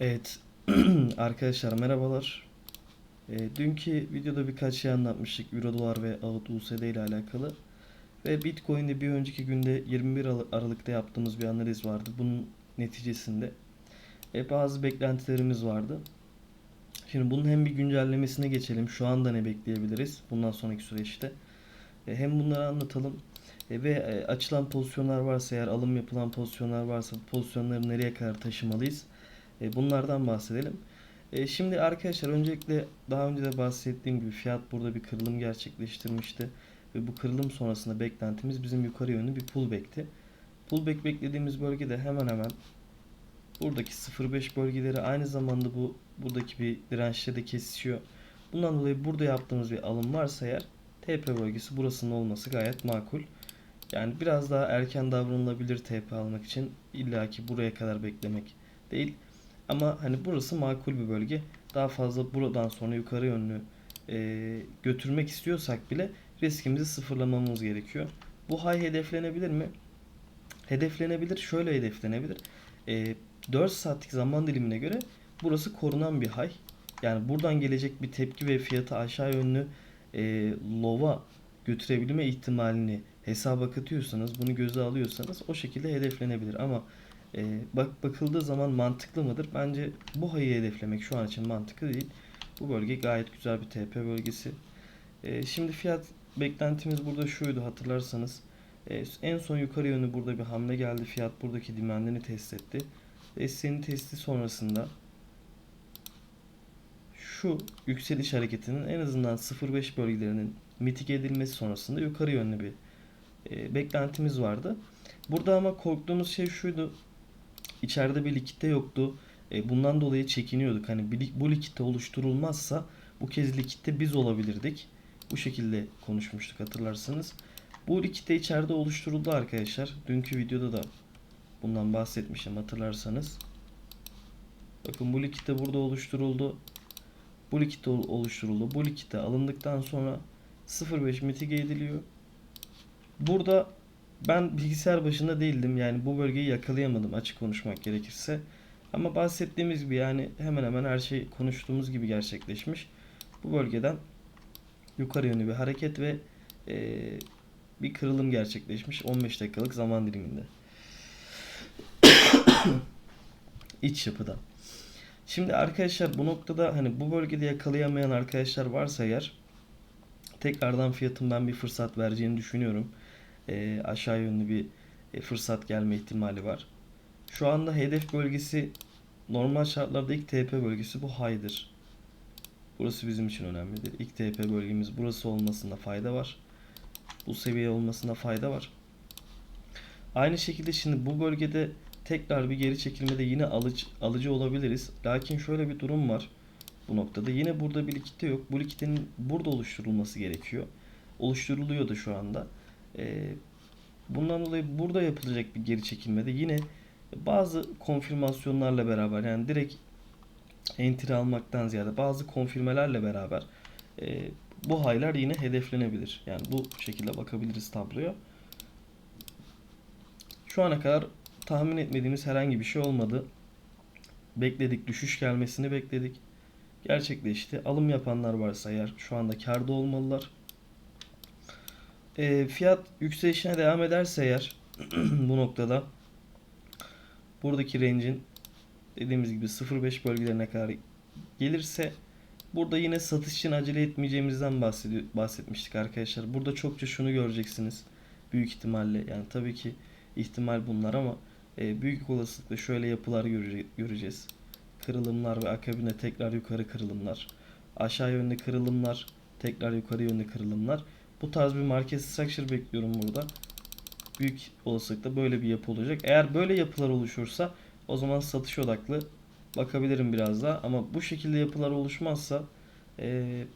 Evet arkadaşlar merhabalar. E, dünkü videoda birkaç şey anlatmıştık Euro dolar ve AUD USD ile alakalı. Ve Bitcoin'de bir önceki günde 21 Ar- Aralık'ta yaptığımız bir analiz vardı. Bunun neticesinde e, bazı beklentilerimiz vardı. Şimdi bunun hem bir güncellemesine geçelim. Şu anda ne bekleyebiliriz bundan sonraki süreçte. E, hem bunları anlatalım. E, ve e, açılan pozisyonlar varsa eğer alım yapılan pozisyonlar varsa bu pozisyonları nereye kadar taşımalıyız? E, bunlardan bahsedelim. E, şimdi arkadaşlar öncelikle daha önce de bahsettiğim gibi fiyat burada bir kırılım gerçekleştirmişti. Ve bu kırılım sonrasında beklentimiz bizim yukarı yönlü bir pullback'ti. Pullback beklediğimiz bölgede hemen hemen buradaki 0.5 bölgeleri aynı zamanda bu buradaki bir dirençle de kesişiyor. Bundan dolayı burada yaptığımız bir alım varsa eğer TP bölgesi burasının olması gayet makul. Yani biraz daha erken davranılabilir TP almak için illaki buraya kadar beklemek değil. Ama hani burası makul bir bölge. Daha fazla buradan sonra yukarı yönlü e, götürmek istiyorsak bile riskimizi sıfırlamamız gerekiyor. Bu high hedeflenebilir mi? Hedeflenebilir. Şöyle hedeflenebilir. E, 4 saatlik zaman dilimine göre burası korunan bir high. Yani buradan gelecek bir tepki ve fiyatı aşağı yönlü e, low'a götürebilme ihtimalini hesaba katıyorsanız, bunu göze alıyorsanız o şekilde hedeflenebilir. Ama e, bak bakıldığı zaman mantıklı mıdır? Bence bu hayı hedeflemek şu an için mantıklı değil. Bu bölge gayet güzel bir TP bölgesi. E, şimdi fiyat beklentimiz burada şuydu hatırlarsanız. E, en son yukarı yönlü burada bir hamle geldi. Fiyat buradaki dimendini test etti. Desteğinin testi sonrasında şu yükseliş hareketinin en azından 0.5 bölgelerinin mitige edilmesi sonrasında yukarı yönlü bir e, beklentimiz vardı. Burada ama korktuğumuz şey şuydu. İçeride bir likitte yoktu. E, bundan dolayı çekiniyorduk. Hani bir- bu likitte oluşturulmazsa bu kez likitte biz olabilirdik. Bu şekilde konuşmuştuk hatırlarsanız. Bu likitte içeride oluşturuldu arkadaşlar. Dünkü videoda da bundan bahsetmişim hatırlarsanız. Bakın bu likitte burada oluşturuldu. Bu likitte ol- oluşturuldu. Bu likitte alındıktan sonra 0.5 mitige ediliyor. Burada ben bilgisayar başında değildim. Yani bu bölgeyi yakalayamadım açık konuşmak gerekirse. Ama bahsettiğimiz gibi yani hemen hemen her şey konuştuğumuz gibi gerçekleşmiş. Bu bölgeden yukarı yönlü bir hareket ve eee, bir kırılım gerçekleşmiş 15 dakikalık zaman diliminde. İç yapıda. Şimdi arkadaşlar bu noktada hani bu bölgede yakalayamayan arkadaşlar varsa eğer tekrardan fiyatın ben bir fırsat vereceğini düşünüyorum. Ee, aşağı yönlü bir e, fırsat gelme ihtimali var. Şu anda hedef bölgesi normal şartlarda ilk TP bölgesi bu high'dır. Burası bizim için önemlidir. İlk TP bölgemiz burası olmasında fayda var. Bu seviye olmasında fayda var. Aynı şekilde şimdi bu bölgede tekrar bir geri çekilmede yine alıcı, alıcı olabiliriz. Lakin şöyle bir durum var bu noktada. Yine burada bir likitte yok. Bu likitenin burada oluşturulması gerekiyor. Oluşturuluyor da şu anda. Ee, bundan dolayı burada yapılacak bir geri çekilmede yine bazı konfirmasyonlarla beraber yani direkt entry almaktan ziyade bazı konfirmelerle beraber e, bu haylar yine hedeflenebilir. Yani bu şekilde bakabiliriz tabloya. Şu ana kadar tahmin etmediğimiz herhangi bir şey olmadı. Bekledik, düşüş gelmesini bekledik. Gerçekleşti. Alım yapanlar varsa eğer şu anda karda olmalılar. E, fiyat yükselişine devam ederse eğer bu noktada buradaki range'in dediğimiz gibi 0.5 bölgelerine kadar gelirse burada yine satış için acele etmeyeceğimizden bahsetmiştik arkadaşlar. Burada çokça şunu göreceksiniz. Büyük ihtimalle yani tabii ki ihtimal bunlar ama e, büyük olasılıkla şöyle yapılar görece- göreceğiz. Kırılımlar ve akabinde tekrar yukarı kırılımlar. Aşağı yönlü kırılımlar, tekrar yukarı yönlü kırılımlar. Bu tarz bir market structure bekliyorum burada. Büyük olasılıkla böyle bir yapı olacak. Eğer böyle yapılar oluşursa o zaman satış odaklı bakabilirim biraz daha. Ama bu şekilde yapılar oluşmazsa eee,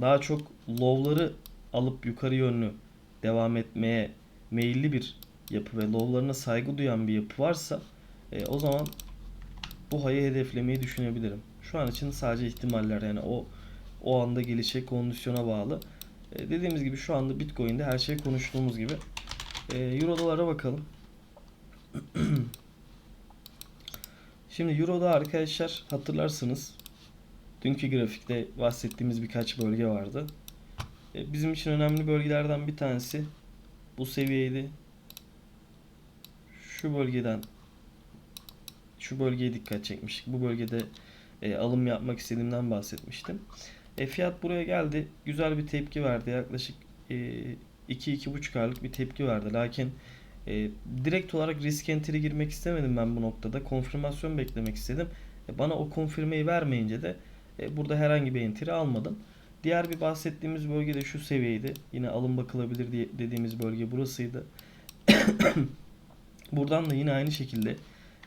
daha çok low'ları alıp yukarı yönlü devam etmeye meyilli bir yapı ve low'larına saygı duyan bir yapı varsa e, o zaman bu hayı hedeflemeyi düşünebilirim. Şu an için sadece ihtimaller yani o o anda gelişecek kondisyona bağlı. E, dediğimiz gibi şu anda Bitcoin'de her şey konuştuğumuz gibi. E, Euro dolara bakalım. Şimdi Euro'da arkadaşlar hatırlarsınız dünkü grafikte bahsettiğimiz birkaç bölge vardı. E, Bizim için önemli bölgelerden bir tanesi bu seviyeydi. Şu bölgeden şu bölgeye dikkat çekmiştik. Bu bölgede e, alım yapmak istediğimden bahsetmiştim. E, fiyat buraya geldi. Güzel bir tepki verdi. Yaklaşık e, 2-2,5 aylık bir tepki verdi. Lakin e, direkt olarak risk entry girmek istemedim ben bu noktada. Konfirmasyon beklemek istedim. E, bana o konfirmeyi vermeyince de e, burada herhangi bir entry almadım. Diğer bir bahsettiğimiz bölge de şu seviyeydi. Yine alım bakılabilir diye dediğimiz bölge burasıydı. Buradan da yine aynı şekilde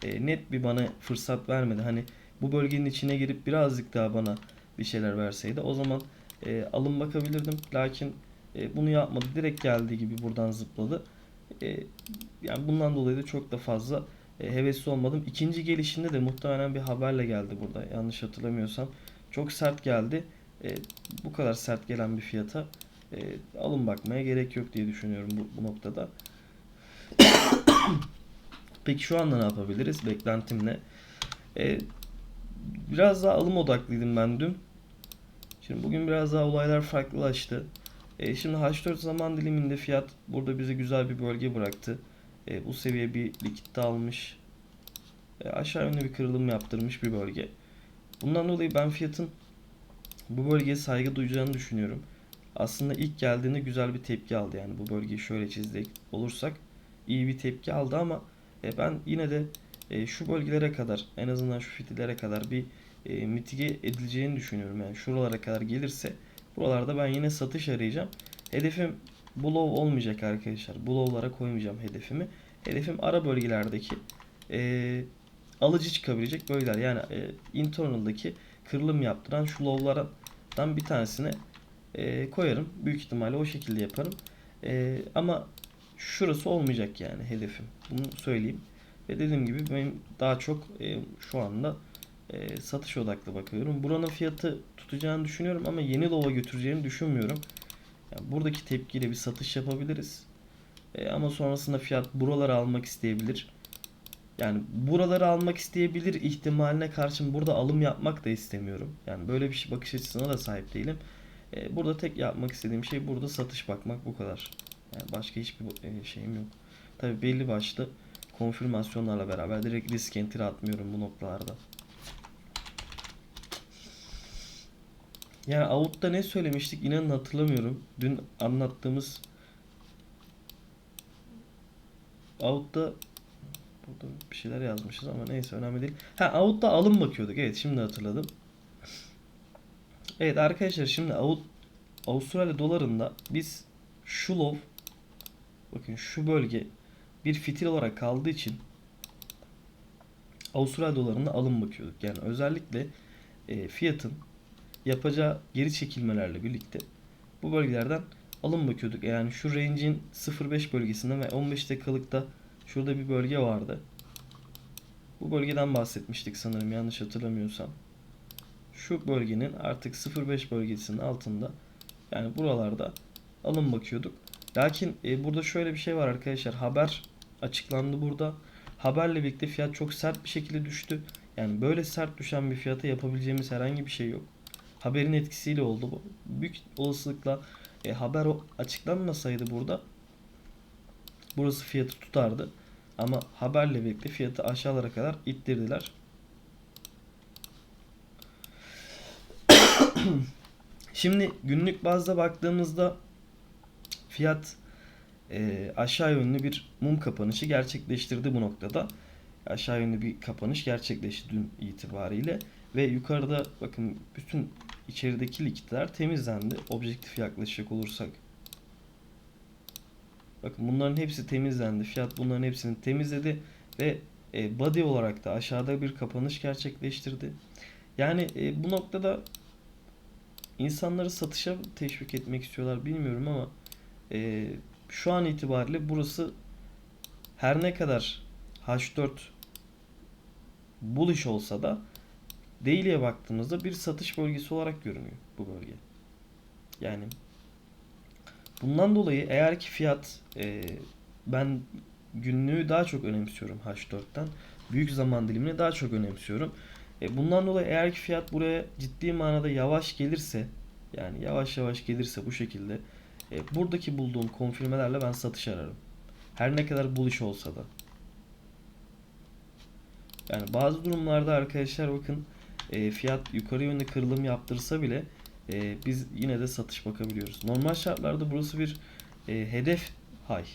e, net bir bana fırsat vermedi. Hani bu bölgenin içine girip birazcık daha bana bir şeyler verseydi o zaman e, alım bakabilirdim. Lakin e, bunu yapmadı. Direkt geldiği gibi buradan zıpladı. E, yani bundan dolayı da çok da fazla e, hevesli olmadım. İkinci gelişinde de muhtemelen bir haberle geldi burada. Yanlış hatırlamıyorsam. Çok sert geldi. E, bu kadar sert gelen bir fiyata e, alım bakmaya gerek yok diye düşünüyorum bu, bu noktada. Peki şu anda ne yapabiliriz? Beklentim ne? E, biraz daha alım odaklıydım ben dün. Şimdi bugün biraz daha olaylar farklılaştı. E, şimdi H4 zaman diliminde fiyat burada bize güzel bir bölge bıraktı. E, bu seviye bir likitte almış. E, aşağı yönlü bir kırılım yaptırmış bir bölge. Bundan dolayı ben fiyatın bu bölgeye saygı duyacağını düşünüyorum. Aslında ilk geldiğinde güzel bir tepki aldı yani bu bölgeyi şöyle çizdik olursak iyi bir tepki aldı ama e, ben yine de e, şu bölgelere kadar en azından şu fitillere kadar bir e, mitige edileceğini düşünüyorum. Yani şuralara kadar gelirse buralarda ben yine satış arayacağım. Hedefim bu low olmayacak arkadaşlar. Bu low'lara koymayacağım hedefimi. Hedefim ara bölgelerdeki e, alıcı çıkabilecek bölgeler. Yani e, internal'daki kırılım yaptıran şu low'lardan bir tanesine e, koyarım. Büyük ihtimalle o şekilde yaparım. E, ama şurası olmayacak yani hedefim. Bunu söyleyeyim. Ve dediğim gibi benim daha çok e, şu anda e, satış odaklı bakıyorum. Buranın fiyatı tutacağını düşünüyorum ama yeni lova götüreceğini düşünmüyorum. Yani buradaki tepkiyle bir satış yapabiliriz. E, ama sonrasında fiyat buraları almak isteyebilir. Yani buraları almak isteyebilir ihtimaline karşın burada alım yapmak da istemiyorum. Yani böyle bir şey bakış açısına da sahip değilim. E, burada tek yapmak istediğim şey burada satış bakmak bu kadar. Yani başka hiçbir e, şeyim yok. Tabi belli başlı konfirmasyonlarla beraber direkt risk entry atmıyorum bu noktalarda. Yani out'ta ne söylemiştik inanın hatırlamıyorum. Dün anlattığımız out'ta burada bir şeyler yazmışız ama neyse önemli değil. Ha out'ta alım bakıyorduk. Evet şimdi hatırladım. Evet arkadaşlar şimdi out Avustralya dolarında biz şu low bakın şu bölge bir fitil olarak kaldığı için Avustralya dolarında alım bakıyorduk. Yani özellikle e, fiyatın yapacağı geri çekilmelerle birlikte bu bölgelerden alım bakıyorduk. Yani şu range'in 0.5 bölgesinden ve 15 dakikalıkta şurada bir bölge vardı. Bu bölgeden bahsetmiştik sanırım yanlış hatırlamıyorsam. Şu bölgenin artık 0.5 bölgesinin altında yani buralarda alım bakıyorduk. Lakin e, burada şöyle bir şey var arkadaşlar. Haber açıklandı burada. Haberle birlikte fiyat çok sert bir şekilde düştü. Yani böyle sert düşen bir fiyata yapabileceğimiz herhangi bir şey yok. Haberin etkisiyle oldu bu. Büyük olasılıkla e, haber o açıklanmasaydı burada burası fiyatı tutardı. Ama haberle birlikte fiyatı aşağılara kadar ittirdiler. Şimdi günlük bazda baktığımızda fiyat e, aşağı yönlü bir mum kapanışı gerçekleştirdi bu noktada. Aşağı yönlü bir kapanış gerçekleşti dün itibariyle ve yukarıda bakın bütün içerideki likitler temizlendi. Objektif yaklaşacak olursak. Bakın bunların hepsi temizlendi. Fiyat bunların hepsini temizledi ve e, body olarak da aşağıda bir kapanış gerçekleştirdi. Yani e, bu noktada insanları satışa teşvik etmek istiyorlar bilmiyorum ama e, şu an itibariyle burası her ne kadar H4 bullish olsa da Daily'e baktığımızda bir satış bölgesi olarak görünüyor bu bölge. Yani bundan dolayı eğer ki fiyat e, ben günlüğü daha çok önemsiyorum H4'ten. büyük zaman dilimini daha çok önemsiyorum. E, bundan dolayı eğer ki fiyat buraya ciddi manada yavaş gelirse yani yavaş yavaş gelirse bu şekilde e, buradaki bulduğum konfirmelerle ben satış ararım. Her ne kadar bullish olsa da. Yani bazı durumlarda arkadaşlar bakın e, fiyat yukarı yönde kırılım yaptırsa bile e, biz yine de satış bakabiliyoruz. Normal şartlarda burası bir e, hedef high.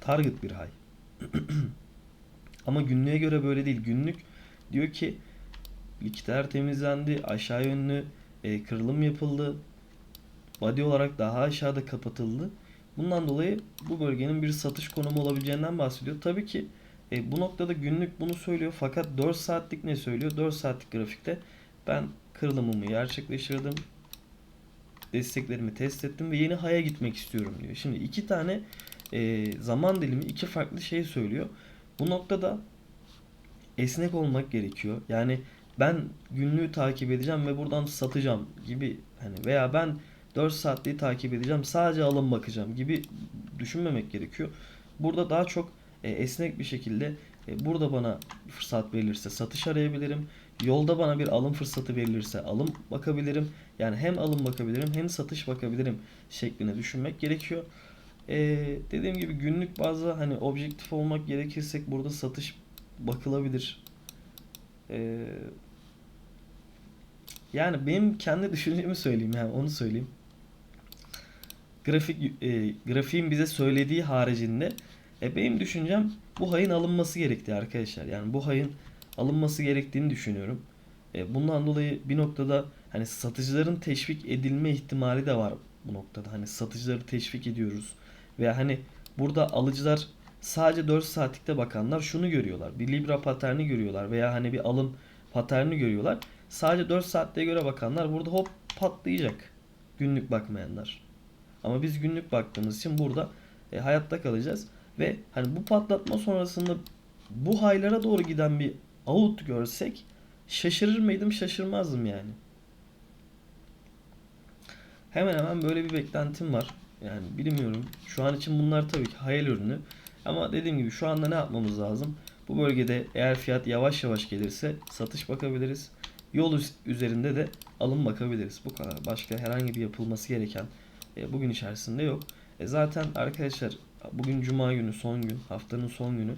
Target bir high. Ama günlüğe göre böyle değil. Günlük diyor ki likitler temizlendi, aşağı yönlü e, kırılım yapıldı. Body olarak daha aşağıda kapatıldı. Bundan dolayı bu bölgenin bir satış konumu olabileceğinden bahsediyor. Tabii ki e, bu noktada günlük bunu söylüyor fakat 4 saatlik ne söylüyor? 4 saatlik grafikte ben kırılımımı gerçekleştirdim. Desteklerimi test ettim ve yeni haya gitmek istiyorum diyor. Şimdi iki tane e, zaman dilimi iki farklı şey söylüyor. Bu noktada esnek olmak gerekiyor. Yani ben günlüğü takip edeceğim ve buradan satacağım gibi hani veya ben 4 saatliği takip edeceğim sadece alım bakacağım gibi düşünmemek gerekiyor. Burada daha çok e, esnek bir şekilde e, burada bana fırsat verilirse satış arayabilirim. Yolda bana bir alım fırsatı verilirse alım bakabilirim. Yani hem alım bakabilirim hem satış bakabilirim şeklinde düşünmek gerekiyor. E, dediğim gibi günlük bazı hani objektif olmak gerekirsek burada satış bakılabilir. E, yani benim kendi düşüncemi söyleyeyim yani onu söyleyeyim. Grafik e, grafiğin bize söylediği haricinde e, benim düşüncem bu hayın alınması gerektiği arkadaşlar. Yani bu hayın alınması gerektiğini düşünüyorum. E, bundan dolayı bir noktada hani satıcıların teşvik edilme ihtimali de var bu noktada. Hani satıcıları teşvik ediyoruz. Veya hani burada alıcılar sadece 4 saatlikte bakanlar şunu görüyorlar. Bir Libra paterni görüyorlar veya hani bir alım paterni görüyorlar. Sadece 4 saatte göre bakanlar burada hop patlayacak. Günlük bakmayanlar. Ama biz günlük baktığımız için burada e, hayatta kalacağız. Ve hani bu patlatma sonrasında bu haylara doğru giden bir out görsek şaşırır mıydım şaşırmazdım yani. Hemen hemen böyle bir beklentim var. Yani bilmiyorum. Şu an için bunlar tabii ki hayal ürünü. Ama dediğim gibi şu anda ne yapmamız lazım? Bu bölgede eğer fiyat yavaş yavaş gelirse satış bakabiliriz. Yol üz- üzerinde de alım bakabiliriz. Bu kadar. Başka herhangi bir yapılması gereken e, bugün içerisinde yok. E, zaten arkadaşlar bugün cuma günü son gün, haftanın son günü.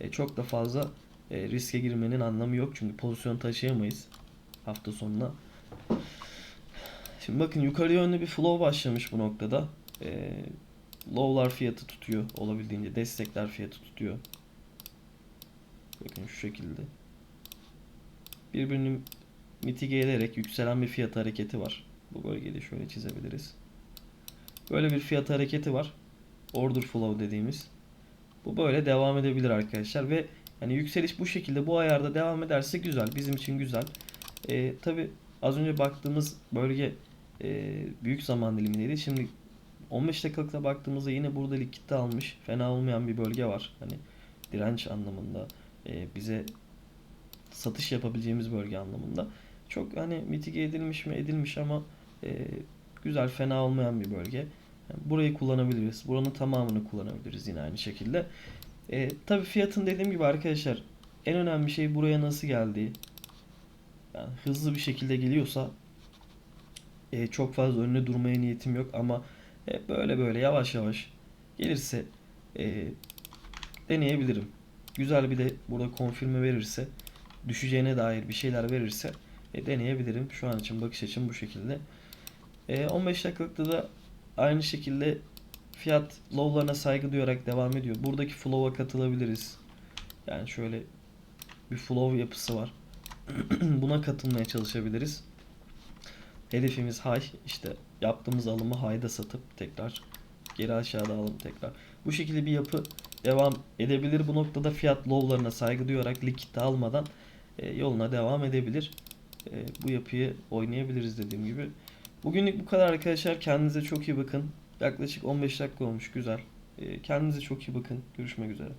E, çok da fazla e, riske girmenin anlamı yok. Çünkü pozisyon taşıyamayız hafta sonuna. Şimdi bakın yukarı yönlü bir flow başlamış bu noktada. E, low'lar fiyatı tutuyor olabildiğince. Destekler fiyatı tutuyor. Bakın şu şekilde. Birbirini mitige ederek yükselen bir fiyat hareketi var. Bu bölgede şöyle çizebiliriz. Böyle bir fiyat hareketi var. Order flow dediğimiz. Bu böyle devam edebilir arkadaşlar ve yani yükseliş bu şekilde bu ayarda devam ederse güzel. Bizim için güzel. Ee, Tabi az önce baktığımız bölge e, büyük zaman dilimindeydi. Şimdi 15 dakikalıkta baktığımızda yine burada likitte almış. Fena olmayan bir bölge var. Hani direnç anlamında e, bize satış yapabileceğimiz bölge anlamında. Çok hani mitige edilmiş mi edilmiş ama e, güzel fena olmayan bir bölge. Burayı kullanabiliriz. Buranın tamamını kullanabiliriz yine aynı şekilde. E, tabii fiyatın dediğim gibi arkadaşlar en önemli şey buraya nasıl geldiği. Yani hızlı bir şekilde geliyorsa e, çok fazla önüne durmaya niyetim yok ama e, böyle böyle yavaş yavaş gelirse e, deneyebilirim. Güzel bir de burada konfirme verirse düşeceğine dair bir şeyler verirse e, deneyebilirim. Şu an için bakış açım bu şekilde. E, 15 dakikalıkta da aynı şekilde fiyat low'larına saygı duyarak devam ediyor. Buradaki flow'a katılabiliriz. Yani şöyle bir flow yapısı var. Buna katılmaya çalışabiliriz. Hedefimiz high. İşte yaptığımız alımı high'da satıp tekrar geri aşağıda alalım tekrar. Bu şekilde bir yapı devam edebilir. Bu noktada fiyat low'larına saygı duyarak likit almadan e, yoluna devam edebilir. E, bu yapıyı oynayabiliriz dediğim gibi. Bugünlük bu kadar arkadaşlar. Kendinize çok iyi bakın. Yaklaşık 15 dakika olmuş. Güzel. E, kendinize çok iyi bakın. Görüşmek üzere.